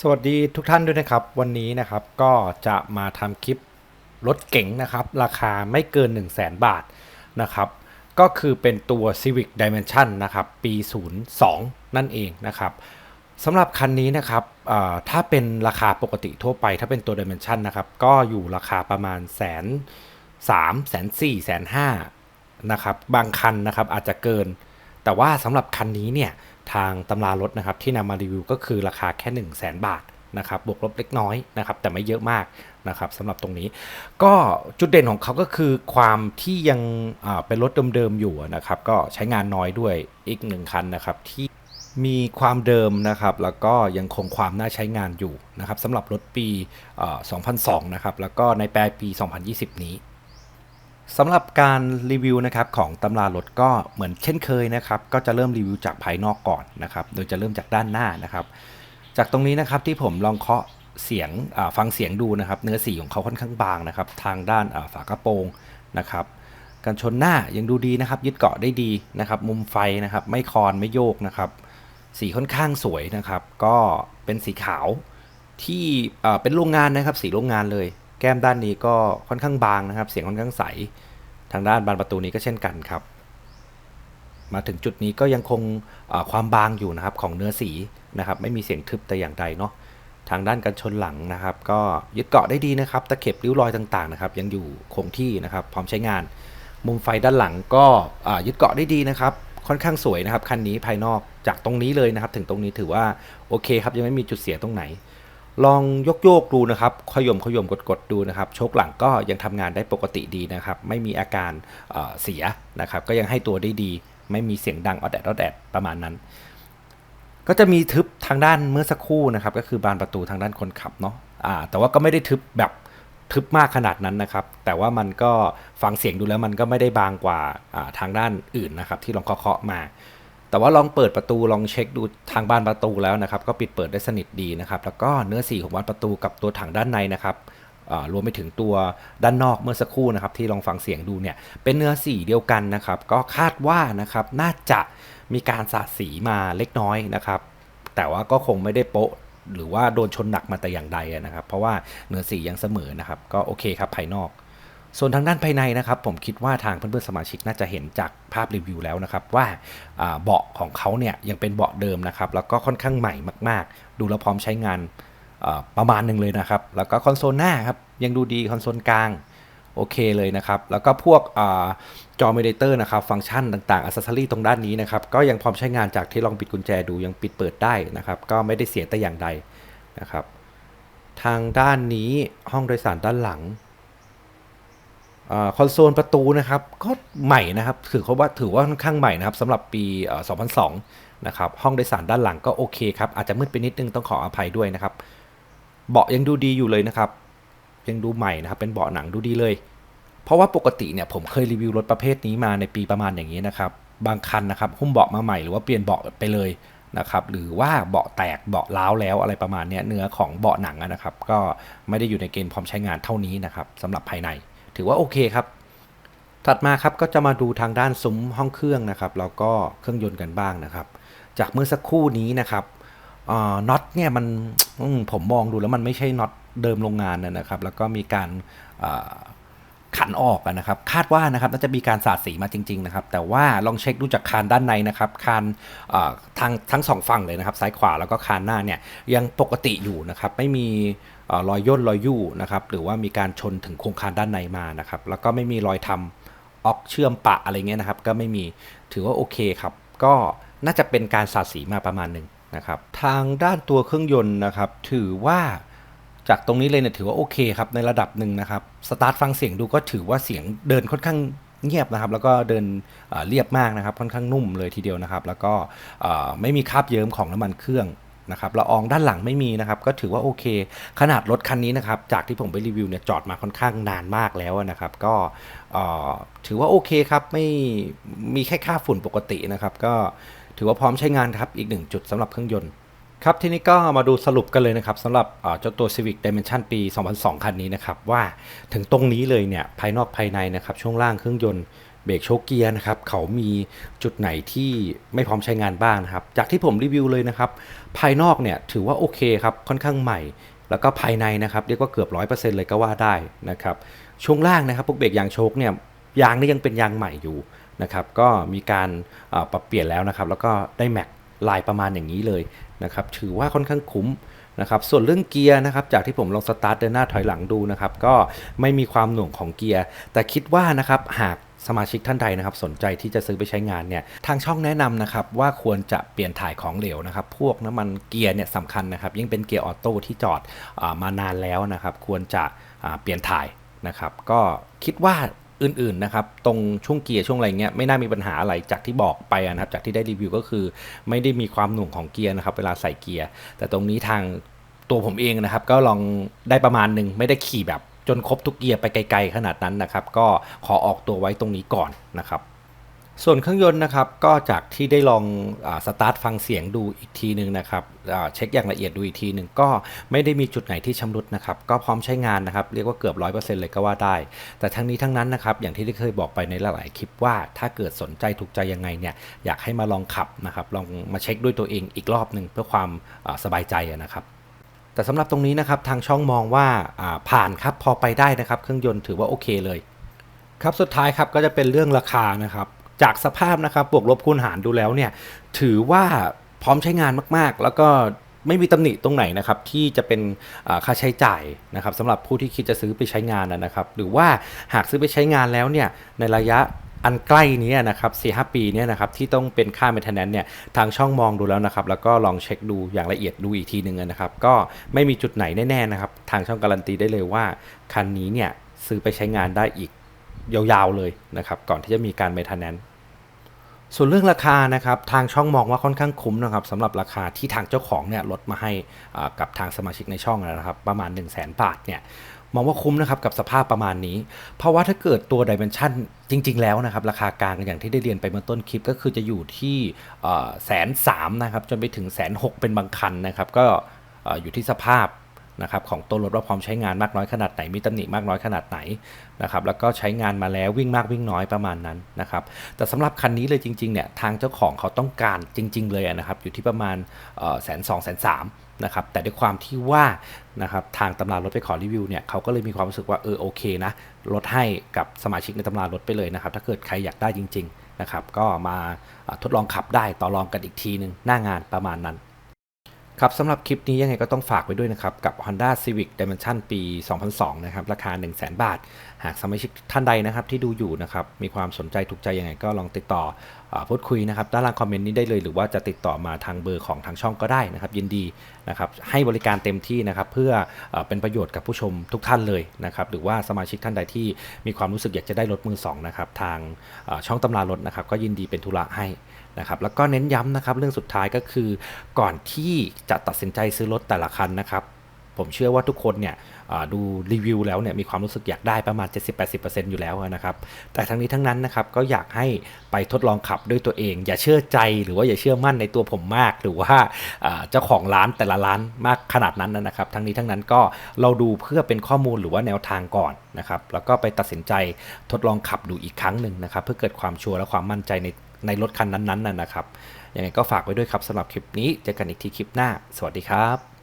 สวัสดีทุกท่านด้วยนะครับ วันนี้นะครับก็จะมาทำคลิปรถเก๋งนะครับ ราคาไม่เกิน 1 0 0 0 0แบาทนะครับ ก็คือเป็นตัว Civic Dimension นะครับ ปี 02 นั่นเองนะครับสำหรับคันนี้นะครับถ้าเป็นราคาปกติทั่วไป ถ้าเป็นตัว Dimension นะครับ ก็อยู่ราคาประมาณแสนสามแสนสี่แสนห้านะครับ บางคันนะครับอาจจะเกิน แต่ว่าสำหรับคันนี้เนี่ย ทางตำรารถนะครับที่นำมารีวิวก็คือราคาแค่ 1 0 0 0 0แบาทนะครับบวกลบเล็กน้อยนะครับแต่ไม่เยอะมากนะครับสำหรับตรงนี้ ก็จุดเด่นของเขาก็คือความที่ยังเป็นรถเดิมๆอยู่นะครับก็ใช้งานน้อยด้วยอีกหนึ่งคันนะครับที่มีความเดิมนะครับแล้วก็ยังคงความน่าใช้งานอยู่นะครับสำหรับรถปีเอ่อ2002 นะครับแล้วก็ในปลายปี 2020 นี้ สำหรับการรีวิวนะครับของตำรารถก็เหมือนเช่นเคยนะครับ ก็จะเริ่มรีวิวจากภายนอกก่อนนะครับ โดยจะเริ่มจากด้านหน้านะครับ จากตรงนี้นะครับที่ผมลองเคาะเสียงฟังเสียงดูนะครับ เนื้อสีของเขาค่อนข้างบางนะครับ ทางด้านฝากระโปรงนะครับกันชนหน้ายังดูดีนะครับ ยึดเกาะได้ดีนะครับ มุมไฟนะครับ ไม่คอนไม่โยกนะครับ สีค่อนข้างสวยนะครับ ก็เป็นสีขาวที่เป็นโรงงานนะครับ สีโรงงานเลย แก้มด้านนี้ก็ค่อนข้างบางนะครับ เสียงค่อนข้างใส ทางด้านบานประตูนี้ก็เช่นกันครับ มาถึงจุดนี้ก็ยังคงความบางอยู่นะครับของเนื้อสีนะครับ ไม่มีเสียงทึบแต่อย่างใดเนาะทางด้านกันชนหลังนะครับ ก็ยึดเกาะได้ดีนะครับ ตะเข็บริ้วรอยต่างๆนะครับ ยังอยู่คงที่นะครับ พร้อมใช้งาน มุมไฟด้านหลังก็ยึดเกาะได้ดีนะครับ ค่อนข้างสวยนะครับคันนี้ภายนอกจากตรงนี้เลยนะครับ ถึงตรงนี้ถือว่าโอเคครับยังไม่มีจุดเสียตรงไหน ลองยกโยกดูนะครับ ขย่มขย่มกดกดดูนะครับ โชคหลังก็ยังทำงานได้ปกติดีนะครับ ไม่มีอาการเเสียนะครับ ก็ยังให้ตัวได้ดี ไม่มีเสียงดังออดแดดออดแดดประมาณนั้น ก็จะมีทึบทางด้านเมื่อสักครู่นะครับ ก็คือบานประตูทางด้านคนขับเนาะอ่าแต่ว่าก็ไม่ได้ทึบแบบทึบมากขนาดนั้นนะครับ แต่ว่ามันก็ฟังเสียงดูแล้วมันก็ไม่ได้บางกว่าทางด้านอื่นนะครับ ที่ลองเคาะมา แต่ว่าลองเปิดประตูลองเช็คดูทางบานประตูแล้วนะครับ ก็ปิดเปิดได้สนิทดีนะครับ แล้วก็เนื้อสีของบานประตูกับตัวถังด้านในนะครับรวมไปถึงตัวด้านนอกเมื่อสักครู่นะครับ ที่ลองฟังเสียงดูเนี่ยเป็นเนื้อสีเดียวกันนะครับ ก็คาดว่านะครับน่าจะมีการสาดสีมาเล็กน้อยนะครับ แต่ว่าก็คงไม่ได้โป๊ะหรือว่าโดนชนหนักมาแต่อย่างใดนะครับ เพราะว่าเนื้อสียังเสมอนะครับ ก็โอเคครับภายนอก ส่วนทางด้านภายในนะครับผมคิดว่าทางเพื่อนๆสมาชิกน่าจะเห็นจากภาพรีวิวแล้วนะครับว่าเบาะของเขาเนี่ยยังเป็นเบาะเดิมนะครับแล้วก็ค่อนข้างใหม่มากๆ ดูแล้วพร้อมใช้งานประมาณหนึ่งเลยนะครับ แล้วก็คอนโซลหน้าครับยังดูดีคอนโซลกลางโอเคเลยนะครับ แล้วก็พวกอจอม e เดเตอร์นะครับ ฟังก์ชันต่างๆอัซเซอรี่ตรงด้านนี้นะครับ ก็ยังพร้อมใช้งานจากที่ลองปิดกุญแจดูยังปิดเปิดได้นะครับ ก็ไม่ได้เสียแต่อย่างใดนะครับ ทางด้านนี้ห้องโดยสารด้านหลัง คอนโซลประตูนะครับก็ใหม่นะครับถือเขาว่าถือว่าค่อนข้างใหม่นะครับสำหรับปีเอ่อ2002 นะครับห้องโดยสารด้านหลังก็โอเคครับ อาจจะมืดไปนิดนึงต้องขออภัยด้วยนะครับ เบาะยังดูดีอยู่เลยนะครับ ยังดูใหม่นะครับ เป็นเบาะหนังดูดีเลย เพราะว่าปกติเนี่ยผมเคยรีวิวรถประเภทนี้มาในปีประมาณอย่างนี้นะครับ บางคันนะครับหุ้มเบาะมาใหม่หรือว่าเปลี่ยนเบาะไปเลยนะครับหรือว่าเบาะแตกเบาะร้าวแล้วอะไรประมาณเนี้ยเนื้อของเบาะหนังนะครับ ก็ไม่ได้อยู่ในเกณฑ์พร้อมใช้งานเท่านี้นะครับสำหรับภายใน ถือว่าโอเคครับ ถัดมาครับก็จะมาดูทางด้านซุ้มห้องเครื่องนะครับ แล้วก็เครื่องยนต์กันบ้างนะครับ จากเมื่อสักครู่นี้นะครับน็อตเนี่ยมันมผมมองดูแล้วมันไม่ใช่น็อตเดิมโรงงานนะนะครับ แล้วก็มีการขันออกนะครับ คาดว่านะครับน่าจะมีการสาดสีมาจริง ๆ นะครับ แต่ว่าลองเช็คดูจากคานด้านในนะครับ คานทางทั้งสองฝั่งเลยนะครับ ซ้ายขวาแล้วก็คานหน้าเนี่ยยังปกติอยู่นะครับ ไม่มี รอยย่นรอยยู่นะครับหรือว่ามีการชนถึงโครงคานด้านในมานะครับแล้วก็ไม่มีรอยทำออกเชื่อมปะอะไรเงี้ยนะครับ ก็ไม่มีถือว่าโอเคครับ ก็น่าจะเป็นการสาดสีมาประมาณหนึ่งนะครับทางด้านตัวเครื่องยนต์นะครับ ถือว่าจากตรงนี้เลยเนี่ยถือว่าโอเคครับในระดับหนึ่งนะครับสตาร์ทฟังเสียงดูก็ถือว่าเสียงเดินค่อนข้างเงียบนะครับ แล้วก็เดินเรียบมากนะครับ ค่อนข้างนุ่มเลยทีเดียวนะครับ แล้วก็ไม่มีคราบเยิ้มของน้ำมันเครื่อง นะครับละอองด้านหลังไม่มีนะครับ ก็ถือว่าโอเค ขนาดรถคันนี้นะครับ จากที่ผมไปรีวิวเนี่ยจอดมาค่อนข้างนานมากแล้วนะครับ ก็ถือว่าโอเคครับ ไม่มีแค่ค่าฝุ่นปกตินะครับ ก็ถือว่าพร้อมใช้งานครับ อีกหนึ่งจุดสำหรับเครื่องยนต์ครับทีนี้ก็มาดูสรุปกันเลยนะครับสำหรับเอ่อเจ้าตัว Civic Dimension ปี 2002 คันนี้นะครับ ว่าถึงตรงนี้เลยเนี่ย ภายนอกภายในนะครับ ช่วงล่างเครื่องยนต์ เบรกโชคเกียร์นะครับเขามีจุดไหนที่ไม่พร้อมใช้งานบ้างนะครับ จากที่ผมรีวิวเลยนะครับ ภายนอกเนี่ยถือว่าโอเคครับค่อนข้างใหม่ แล้วก็ภายในนะครับเรียกว่าเกือบ 100%เลยก็ว่าได้นะครับช่วงล่างนะครับพวกเบรกยางโชคเนี่ยยางนี่ยังเป็นยางใหม่อยู่นะครับก็มีการปรับเปลี่ยนแล้วนะครับ แล้วก็ได้แม็กลายประมาณอย่างนี้เลยนะครับถือว่าค่อนข้างคุ้มนะครับส่วนเรื่องเกียร์นะครับจากที่ผมลองสตาร์ทเดินหน้าถอยหลังดูนะครับก็ไม่มีความหน่วงของเกียร์ แต่คิดว่านะครับหาก สมาชิกท่านใดนะครับ สนใจที่จะซื้อไปใช้งานเนี่ยทางช่องแนะนำนะครับว่าควรจะเปลี่ยนถ่ายของเหลวนะครับ พวกน้ำมันเกียร์เนี่ยสำคัญนะครับ ยิ่งเป็นเกียร์ออโต้ที่จอดอมานานแล้วนะครับ ควรจะเปลี่ยนถ่ายนะครับ ก็คิดว่าอื่นๆนะครับตรงช่วงเกียร์ช่วงอะไรเงี้ยไม่น่ามีปัญหาอะไรจากที่บอกไปนะครับ จากที่ได้รีวิวก็คือ ไม่ได้มีความหน่วงของเกียร์นะครับ เวลาใส่เกียร์ แต่ตรงนี้ทางตัวผมเองนะครับ ก็ลองได้ประมาณหนึ่งไม่ได้ขี่แบบ จนครบทุกเกียร์ไปไกล ๆ ขนาดนั้นนะครับ ก็ขอออกตัวไว้ตรงนี้ก่อนนะครับ ส่วนเครื่องยนต์นะครับก็จากที่ได้ลองอสตาร์ทฟังเสียงดูอีกทีหนึ่งนะครับเช็คอย่างละเอียดดูอีกทีหนึ่งก็ไม่ได้มีจุดไหนที่ชำรุดนะครับ ก็พร้อมใช้งานนะครับเรียกว่าเกือบ 100%เลยก็ว่าได้ แต่ทั้งนี้ทั้งนั้นนะครับอย่างที่ได้เคยบอกไปในหลายๆคลิปว่า ถ้าเกิดสนใจถูกใจยังไงเนี่ยอยากให้มาลองขับนะครับลองมาเช็คด้วยตัวเองอีกรอบหนึ่งเพื่อความสบายใจนะครับ แต่สำหรับตรงนี้นะครับทางช่องมองว่าผ่านครับพอไปได้นะครับ เครื่องยนต์ถือว่าโอเคเลย ครับสุดท้ายครับก็จะเป็นเรื่องราคานะครับจากสภาพนะครับบวกลบคูณหารดูแล้วเนี่ยถือว่าพร้อมใช้งานมากๆ แล้วก็ไม่มีตำหนิตรงไหนนะครับที่จะเป็นค่าใช้จ่ายนะครับสำหรับผู้ที่คิดจะซื้อไปใช้งานนะครับ หรือว่าหากซื้อไปใช้งานแล้วเนี่ยในระยะ อันใกล้นี้นะครับ4 5ปีเนี่ยนะครับที่ต้องเป็นค่า maintenance เนี่ยทางช่องมองดูแล้วนะครับแล้วก็ลองเช็คดูอย่างละเอียดดูอีกทีหนึ่งนะครับก็ไม่มีจุดไหนแน่ๆนะครับทางช่องการันตีได้เลยว่าคันนี้เนี่ยซื้อไปใช้งานได้อีกยาวๆเลยนะครับก่อนที่จะมีการ maintenance ส่วนเรื่องราคานะครับทางช่องมองว่าค่อนข้างคุ้มนะครับสำหรับราคาที่ทางเจ้าของเนี่ยลดมาให้อ่ากับทางสมาชิกในช่องนะครับประมาณ 1 0 0 0 0แบาทเนี่ย มองว่าคุ้มนะครับกับสภาพประมาณนี้ เพราะว่าถ้าเกิดตัวดิเมนชันจริง ๆ แล้วนะครับ ราคากลางอย่างที่ได้เรียนไปเมื่อต้นคลิปก็คือจะอยู่ที่แสนสามนะครับจนไปถึงแสนหกเป็นบางคันนะครับ ก็อยู่ที่สภาพ นะครับของตัวรถว่าพร้อมใช้งานมากน้อยขนาดไหนมีตำหนิมากน้อยขนาดไหนนะครับแล้วก็ใช้งานมาแล้ววิ่งมากวิ่งน้อยประมาณนั้นนะครับแต่สำหรับคันนี้เลยจริงๆเนี่ยทางเจ้าของเขาต้องการจริง ๆ เลยนะครับอยู่ที่ประมาณแสนสองแสนสามนะครับแต่ด้วยความที่ว่านะครับทางตำรารถไปขอรีวิวเนี่ยเขาก็เลยมีความรู้สึกว่าเออโอเคนะลดให้กับสมาชิกในตำรารถไปเลยนะครับถ้าเกิดใครอยากได้จริง ๆนะครับก็มาอ่าทดลองขับได้ต่อรองกันอีกทีหนึ่งหน้างานประมาณนั้น ครับสำหรับคลิปนี้ยังไงก็ต้องฝากไว้ด้วยนะครับ กับ Honda Civic Dimension ปี 2002 นะครับ ราคา 100,000 บาท หากสมาชิกท่านใดนะครับที่ดูอยู่นะครับ มีความสนใจถูกใจยังไงก็ลองติดต่ออพูดคุยนะครับ ด้านล่างคอมเมนต์นี้ได้เลย หรือว่าจะติดต่อมาทางเบอร์ของทางช่องก็ได้นะครับ ยินดีนะครับ ให้บริการเต็มที่นะครับ เพื่อเอเป็นประโยชน์กับผู้ชมทุกท่านเลยนะครับ หรือว่าสมาชิกท่านใดที่มีความรู้สึกอยากจะได้รถมือสองนะครับ ทางช่องตำรารถนะครับ ก็ยินดีเป็นธุระให้ นะครับแล้วก็เน้นย้ำนะครับเรื่องสุดท้ายก็คือก่อนที่จะตัดสินใจซื้อรถแต่ละคันนะครับผมเชื่อว่าทุกคนเนี่ยดูรีวิวแล้วเนี่ยมีความรู้สึกอยากได้ประมาณ 70-80%อยู่แล้วนะครับ แต่ทั้งนี้ทั้งนั้นนะครับก็อยากให้ไปทดลองขับด้วยตัวเอง อย่าเชื่อใจหรือว่าอย่าเชื่อมั่นในตัวผมมาก หรือว่าอ่าเจ้าของร้านแต่ละร้านมากขนาดนั้นนะครับ ทั้งนี้ทั้งนั้นก็เราดูเพื่อเป็นข้อมูลหรือว่าแนวทางก่อนนะครับแล้วก็ไปตัดสินใจทดลองขับดูอีกครั้งหนึ่งนะครับเพื่อเกิดความชัวร์และความมั่นใจใน ในรถคันนั้นๆนะนะครับยังไงก็ฝากไว้ด้วยครับสำหรับคลิปนี้เจอกันอีกทีคลิปหน้า สวัสดีครับ